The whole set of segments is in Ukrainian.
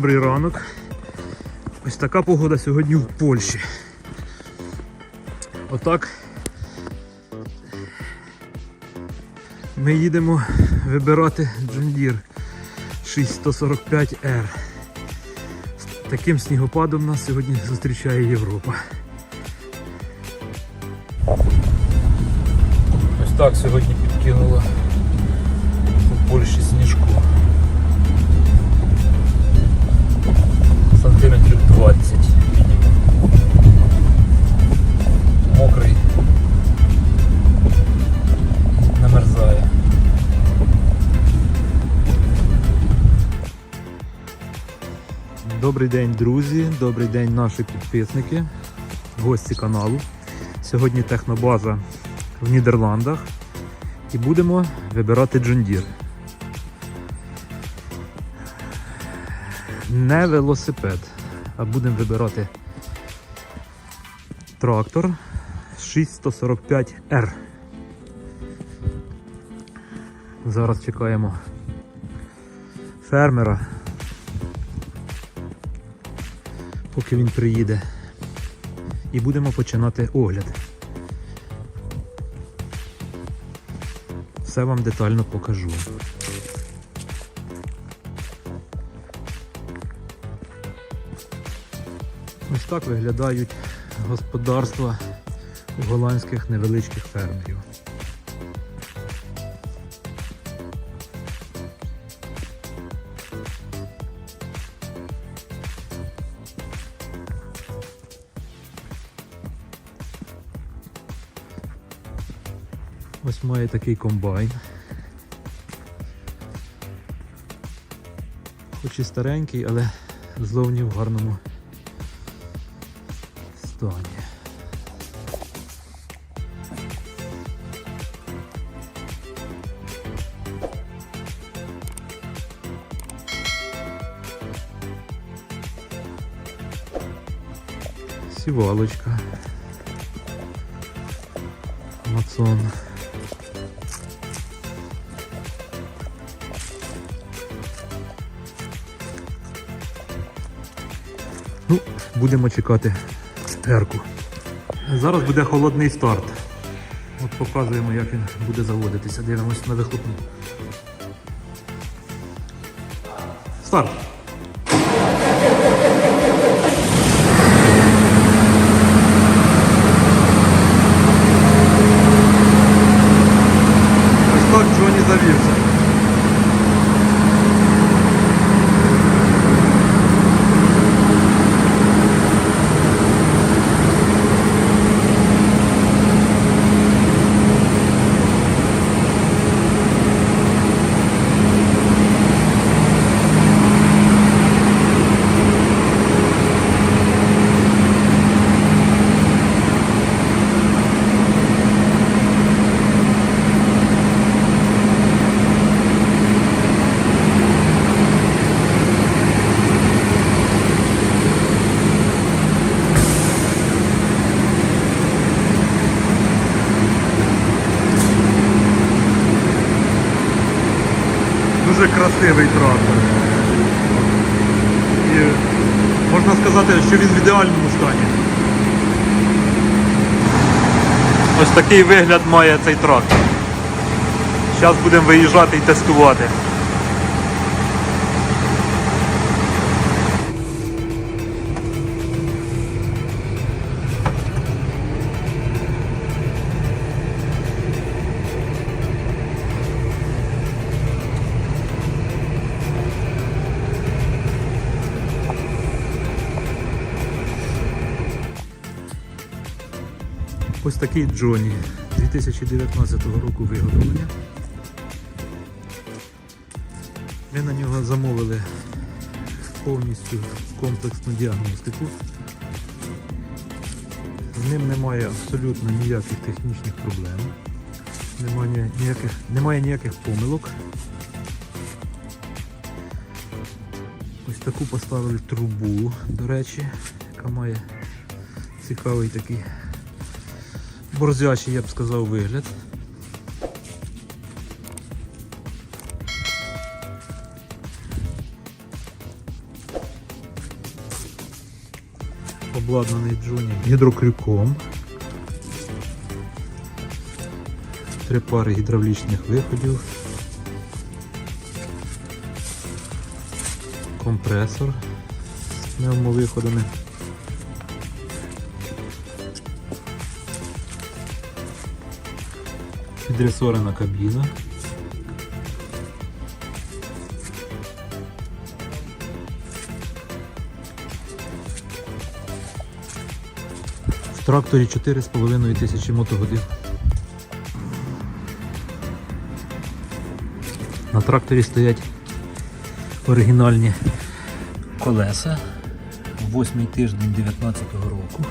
Добрий ранок. Ось така погода сьогодні в Польщі. Отак. Ми їдемо вибирати Deere 6145R. З таким снігопадом нас сьогодні зустрічає Європа. Ось так сьогодні підкинуло у Польщі Добрий день, друзі, добрий день, наші підписники, гості каналу. Сьогодні технобаза в Нідерландах і будемо вибирати Deere. Не велосипед, а будемо вибирати трактор 6145R. Зараз чекаємо фермера, поки він приїде. І будемо починати огляд. Все вам детально покажу. Ось так виглядають господарства голландських невеличких фермерів. Ось має такий комбайн. Хоч і старенький, але зовні в гарному стані. Сівалочка. Мацон. Будемо чекати стерку. Зараз буде холодний старт. От показуємо, як він буде заводитися. Дивимось на вихлопну. Старт. Ось так Джоні завівся. Дуже красивий трактор. І можна сказати, що він в ідеальному стані. Ось такий вигляд має цей трактор. Зараз будемо виїжджати і тестувати. Ось такий Джоні 2019 року виготовлення. Ми на нього замовили повністю комплексну діагностику. З ним немає абсолютно ніяких технічних проблем. Немає ніяких, немає ніяких помилок. Ось таку поставили трубу, до речі, яка має цікавий такий борзячий, я б сказав, вигляд. Обладнаний джуні гідрокрюком. Три пари гідравлічних виходів. Компресор з пневмовиходами. Підресорена кабіна. В тракторі 4,5 тисячі мотогодин. На тракторі стоять оригінальні колеса. Восьмий тиждень 19-го року.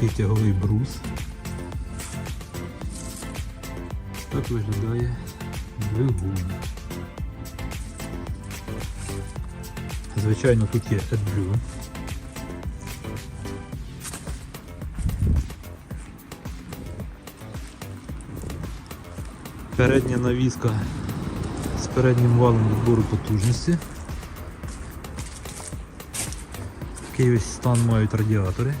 Такий тяговий брус. Так виглядає двигун. Звичайно, тут є AdBlue. Передня навіска з переднім валом відбору потужності. Такий ось стан мають радіатори.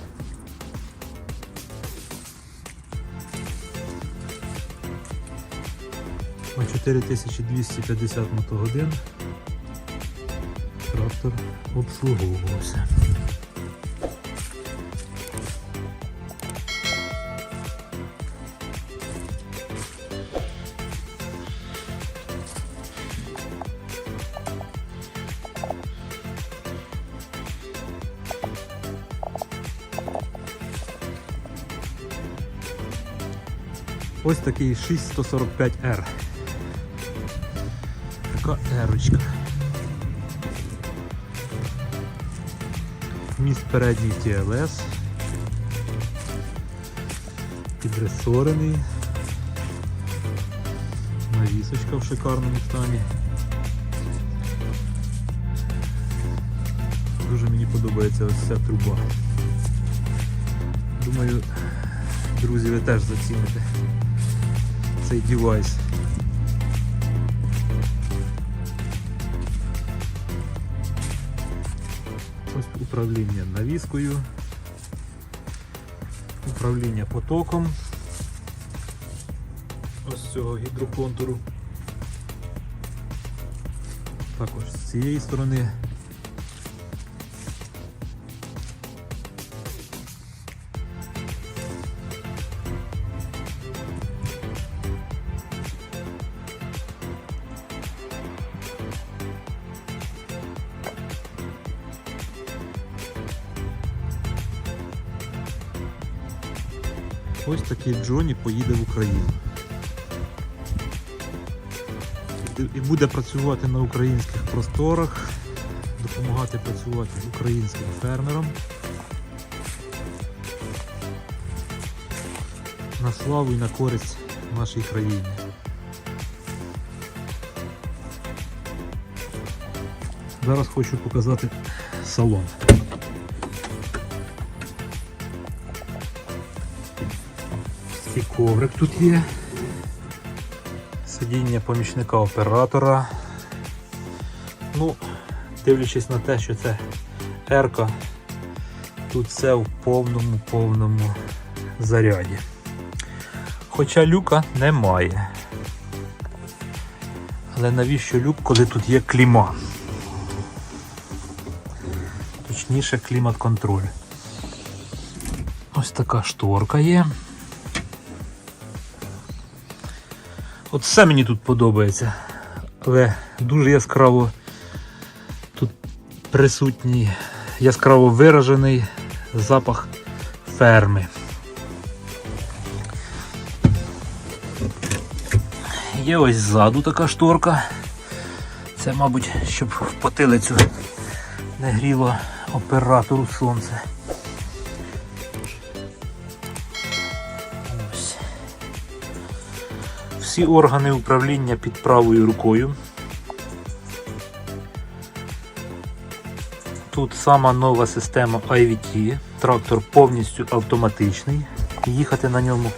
На 4250 мотогодин трактор обслуговувався. Ось такий 6145R. Така ерочка. Міст передній TLS. Підресорений. Навісочка в шикарному стані. Дуже мені подобається ось ця труба. Думаю, друзі, ви теж заціните цей девайс. Управління навіскою, управління потоком ось цього гідроконтуру. Також з цієї сторони. Ось такий Джоні поїде в Україну. І буде працювати на українських просторах, допомагати працювати українським фермерам. На славу і на користь нашій країні. Зараз хочу показати салон. Такий коврик тут є. Сидіння помічника оператора. Ну, дивлячись на те, що це Ерка, тут все в повному повному заряді. Хоча люка немає. Але навіщо люк, коли тут є кліма? Точніше клімат-контроль. Ось така шторка є. От все мені тут подобається. Але дуже яскраво тут присутній, яскраво виражений запах ферми. Є ось ззаду така шторка. Це, мабуть, щоб в потилицю не гріло оператору сонце. Всі органи управління під правою рукою. Тут сама нова система IVT. Трактор повністю автоматичний. Їхати на ньому.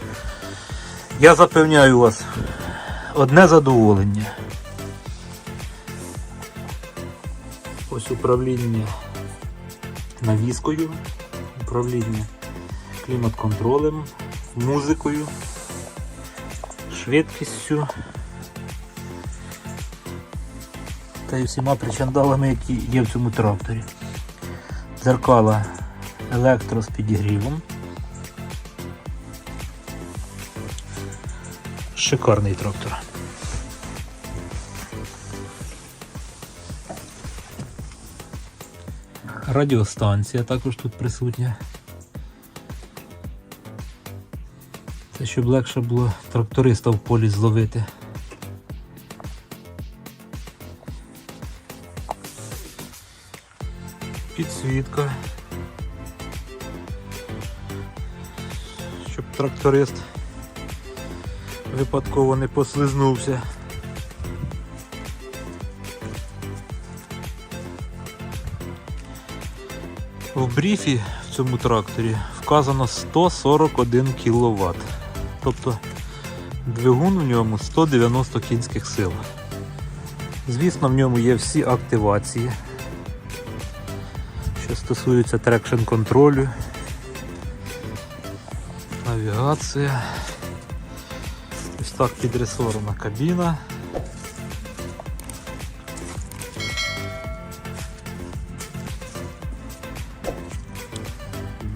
Я запевняю вас, одне задоволення. Ось управління навіскою, управління клімат-контролем, музикою, швидкістю та й всіма причандалами, які є в цьому тракторі. Дзеркала електро з підігрівом. Шикарний трактор. Радіостанція також тут присутня. Це щоб легше було тракториста в полі зловити. Підсвітка. Щоб тракторист випадково не послизнувся. В бріфі в цьому тракторі вказано 141 кВт. Тобто двигун в ньому 190 кінських сил. Звісно, в ньому є всі активації, що стосуються трекшн контролю, навігація. Ось так підресорена кабіна.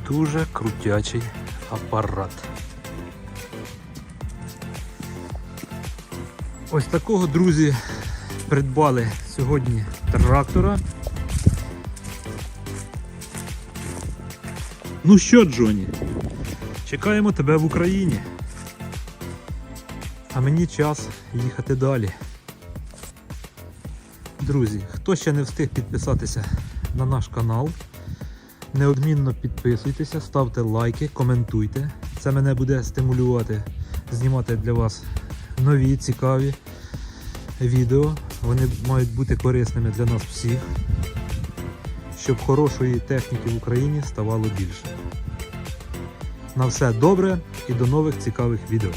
Дуже крутячий апарат. Ось такого, друзі, придбали сьогодні трактора. Ну що, Джоні, чекаємо тебе в Україні. А мені час їхати далі. Друзі, хто ще не встиг підписатися на наш канал, неодмінно підписуйтеся, ставте лайки, коментуйте. Це мене буде стимулювати знімати для вас нові цікаві відео. Вони мають бути корисними для нас всіх, щоб хорошої техніки в Україні ставало більше. На все добре і до нових цікавих відео.